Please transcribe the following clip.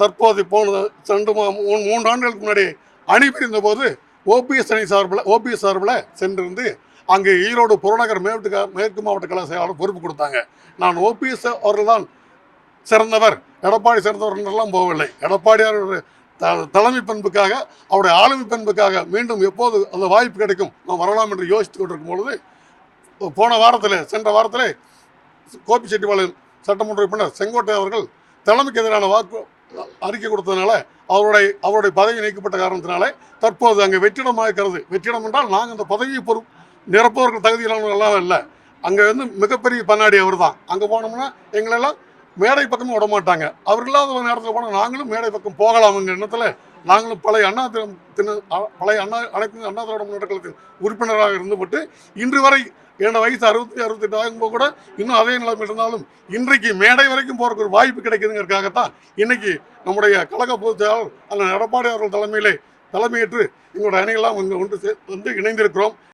தற்போது போன சென்று மூ- மூன்று ஆண்டுகளுக்கு முன்னாடி அணி பிரிந்த போது ஓபிஎஸ் அணி சார்பில் ஓபிஎஸ் சார்பில் சென்றிருந்து அங்கே ஈரோடு புறநகர் மேற்கு மேற்கு மாவட்ட கழக செயலாளர் பொறுப்பு கொடுத்தாங்க. நான் ஓபிஎஸ் அவர்கள் தான் சிறந்தவர். எடப்பாடி சிறந்தவர் என்றெல்லாம் போகவில்லை எடப்பாடியார் த- தலைமை பண்புக்காக அவருடைய ஆளுமை பண்புக்காக மீண்டும் எப்போது அந்த வாய்ப்பு கிடைக்கும் நான் வரலாம் என்று யோசித்து கொண்டிருக்கும் பொழுது போன வாரத்தில் சென்ற வாரத்தில் கோபி கோபிச்செட்டிப்பாளையம் சட்டமன்ற உறுப்பினர் செங்கோட்டை அவர்கள் தலைமைக்கு எதிரான வாக்கு அறிக்கை கொடுத்ததுனால அவருடைய அவருடைய பதவி நீக்கப்பட்ட காரணத்தினால தற்போது அங்கே வெற்றிடமாக இருக்கிறது. வெற்றிடம் என்றால் நாங்கள் அந்த பதவியை பொறு நிரப்பவர்கள் தகுதியிலானவர்களாக இல்லை அங்கே வந்து மிகப்பெரிய பண்ணாடி அவர் தான் அங்கே போனோம்னா எங்களெல்லாம் மேடை பக்கமும் விட மாட்டாங்க அவர் இல்லாத ஒரு நேரத்தில் போனால் நாங்களும் மேடை பக்கம் போகலாம்ங்கிற எண்ணத்தில் நாங்களும் பழைய அண்ணா திரு- திரு பழைய அண்ணா அனைத்து அண்ணா திராவிட முன்னேற்ற கழகத்தின் உறுப்பினராக இருந்துவிட்டு இன்று வரை என்னோட வயசு அறுபத்தி அறுபத்தெட்டு ஆகும்போது கூட இன்னும் அதே நிலைமை இருந்தாலும் இன்றைக்கு மேடை வரைக்கும் போகிறக்கு ஒரு வாய்ப்பு கிடைக்குதுங்கிறதுக்காகத்தான் இன்னைக்கு நம்முடைய கழக பொதுச் செயலாளர் அல்ல எடப்பாடி அவர்கள் தலைமையிலே தலைமையேற்று எங்களுடைய அணியெல்லாம் இங்கே ஒன்று வந்து இணைந்திருக்கிறோம்.